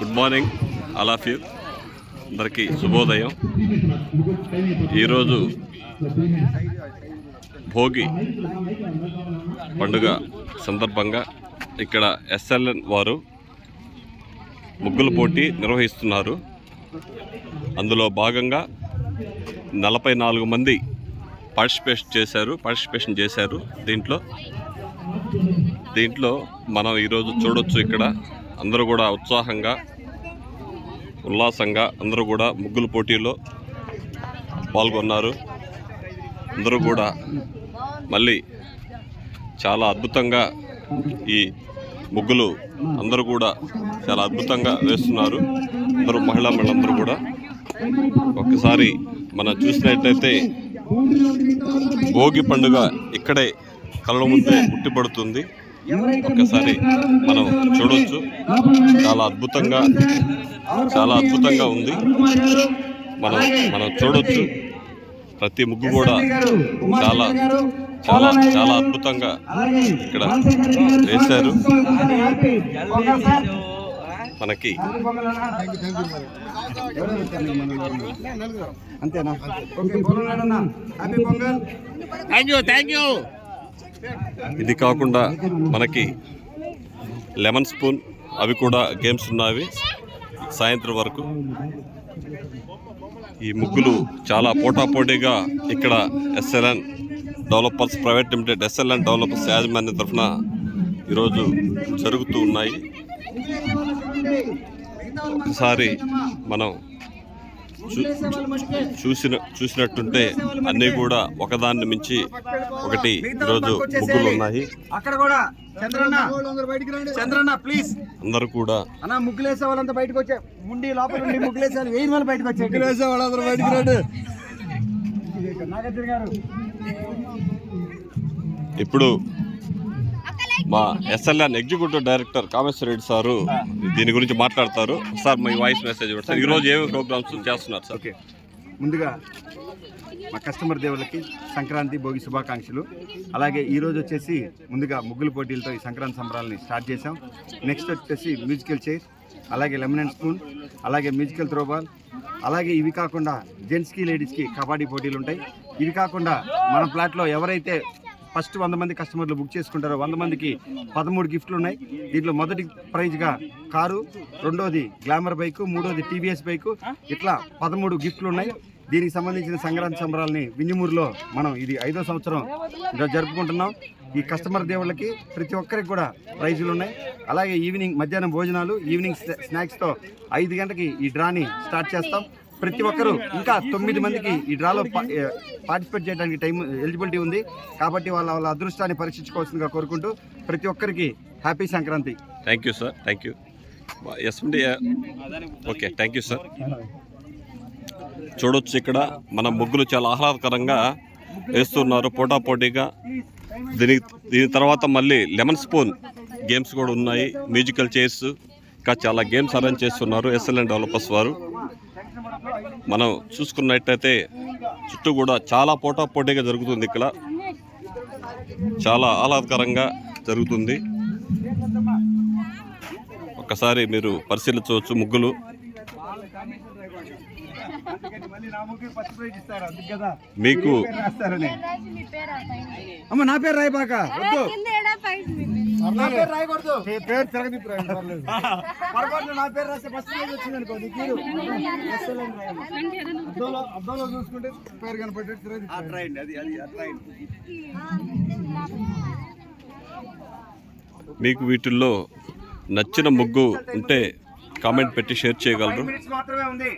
good morning all of you అందరికీ శుభోదయం ఈరోజు భోగి పండుగ సందర్భంగా ఇక్కడ ఎస్ఎల్ఎన్ వారు ముగ్గుల పోటీ నిర్వహిస్తున్నారు అందులో భాగంగా నలభై నాలుగు మంది పార్టిసిపేషన్ చేశారు పార్టిసిపేషన్ చేశారు దీంట్లో దీంట్లో మనం ఈరోజు చూడొచ్చు ఇక్కడ అందరూ కూడా ఉత్సాహంగా ఉల్లాసంగా అందరూ కూడా ముగ్గుల పోటీలో పాల్గొన్నారు అందరూ కూడా మళ్ళీ చాలా అద్భుతంగా ఈ ముగ్గులు అందరూ కూడా చాలా అద్భుతంగా వేస్తున్నారు అందరూ మహిళా మహిళలందరూ కూడా ఒక్కసారి మనం చూసినట్లయితే భోగి పండుగ ఇక్కడే కళ్ళ ముందే పుట్టిపడుతుంది ఒక్కసారి మనం చూడవచ్చు చాలా అద్భుతంగా చాలా అద్భుతంగా ఉంది మనం మనం చూడొచ్చు ప్రతి ముగ్గు కూడా చాలా చాలా చాలా అద్భుతంగా ఇక్కడ వేశారు మనకి అంతేనా థ్యాంక్ యూ థ్యాంక్ యూ ఇది కాకుండా మనకి లెమన్ స్పూన్ అవి కూడా గేమ్స్ ఉన్నవి సాయంత్రం వరకు ఈ ముగ్గులు చాలా పోటాపోటీగా ఇక్కడ SLN developers private limited SLN developers యాజమాన్య తరఫున ఈరోజు జరుగుతూ ఉన్నాయి ఒకసారి మనం చూసిన చూసినట్టుంటే అన్ని కూడా ఒకదాన్ని మించి ఒకటి ఈరోజు ముగ్గులు ఉన్నాయి అక్కడ కూడా చంద్రన్న చంద్రన్న ప్లీజ్ అందరూ కూడా అన్న ముగ్గులేసే వాళ్ళంతా బయటకు వచ్చే ముండి లోపల నుండి వాళ్ళు బయటకు వచ్చే ఇప్పుడు మా SLN executive director Kameswara Reddy sir దీని గురించి మాట్లాడతారు సార్ మీ వాయిస్ మెసేజ్ ఈ రోజు ఏమి ప్రోగ్రామ్స్ చేస్తున్నారు సార్ ఓకే ముందుగా మా కస్టమర్ దేవులకి సంక్రాంతి భోగి శుభాకాంక్షలు అలాగే ఈరోజు వచ్చేసి ముందుగా ముగ్గుల పోటీలతో ఈ సంక్రాంతి సంబరాలని స్టార్ట్ చేసాం నెక్స్ట్ వచ్చేసి మ్యూజికల్ చైర్ అలాగే లెమన్ అండ్ స్పూన్ అలాగే మ్యూజికల్ త్రోబాల్ అలాగే ఇవి కాకుండా జెంట్స్కి లేడీస్కి కబడ్డీ పోటీలు ఉంటాయి ఇవి కాకుండా మన ప్లాట్లో ఎవరైతే ఫస్ట్ వంద మంది కస్టమర్లు బుక్ చేసుకుంటారు వంద మందికి పదమూడు గిఫ్ట్లు ఉన్నాయి దీంట్లో మొదటి ప్రైజ్గా కారు రెండోది గ్లామర్ బైక్ మూడోది టీవీఎస్ బైక్ ఇట్లా పదమూడు గిఫ్ట్లు ఉన్నాయి దీనికి సంబంధించిన సంక్రాంతి సంబరాలని వినిమూరులో మనం ఇది ఐదో సంవత్సరం జరుపుకుంటున్నాం ఈ కస్టమర్ దేవుళ్ళకి ప్రతి ఒక్కరికి కూడా ప్రైజులు ఉన్నాయి అలాగే ఈవినింగ్ మధ్యాహ్నం భోజనాలు ఈవినింగ్ స్నాక్స్తో ఐదు గంటకి ఈ డ్రాని స్టార్ట్ చేస్తాం ప్రతి ఒక్కరూ ఇంకా తొమ్మిది మందికి ఈ డ్రాలో పార్టిసిపేట్ చేయడానికి టైం ఎలిజిబిలిటీ ఉంది కాబట్టి వాళ్ళ వాళ్ళ అదృష్టాన్ని పరీక్షించుకోవాల్సిందిగా కోరుకుంటూ ప్రతి ఒక్కరికి happy Sankranti thank you sir thank you SMD okay thank you sir చూడొచ్చు ఇక్కడ మన ముగ్గులు చాలా ఆహ్లాదకరంగా వేస్తున్నారు పోటాపోటీగా దీని దీని తర్వాత మళ్ళీ లెమన్ స్పూన్ గేమ్స్ కూడా ఉన్నాయి మ్యూజికల్ చైర్స్ ఇంకా చాలా గేమ్స్ అరేంజ్ చేస్తున్నారు ఎస్ఎల్ అండ్ డెవలపర్స్ వారు మనం చూసుకున్నట్టయితే చుట్టూ కూడా చాలా పోటాపోటీగా జరుగుతుంది ఇక్కడ చాలా ఆహ్లాదకరంగా జరుగుతుంది ఒకసారి మీరు పరిశీలించవచ్చు ముగ్గులు మీకు అమ్మ నా పేరు రాయబాక వద్దు మీకు వీటిల్లో నచ్చిన ముగ్గు ఉంటే కామెంట్ పెట్టి షేర్ చేయగలరు మాత్రమే ఉంది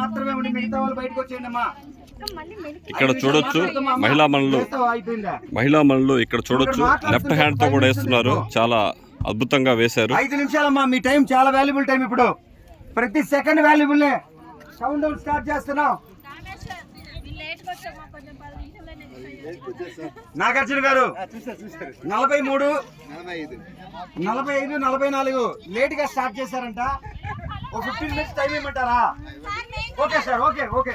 మాత్రమే ఉండి మిగతా వాళ్ళు బయటకు వచ్చేయండి అమ్మా ఇక్కడ చూడొచ్చు మహిళా మనులు మహిళా మనలు ఇక్కడ చూడొచ్చు లెఫ్ట్ హ్యాండ్ తో కూడా వేస్తున్నారు చాలా అద్భుతంగా వేశారు ఐదు నిమిషాలమ్మా మీ టైం చాలా వాల్యుబుల్ టైం ఇప్పుడు ప్రతి సెకండ్ వాల్యుబుల్ స్టార్ట్ చేస్తున్నాం నాగార్జున గారు నలభై మూడు నలభై ఐదు నలభై నాలుగు లేట్ గా స్టార్ట్ చేశారంట ఒక ఫిఫ్టీన్ మినిట్స్ టైం ఇవ్వమంటారా ఓకే సార్ ఓకే ఓకే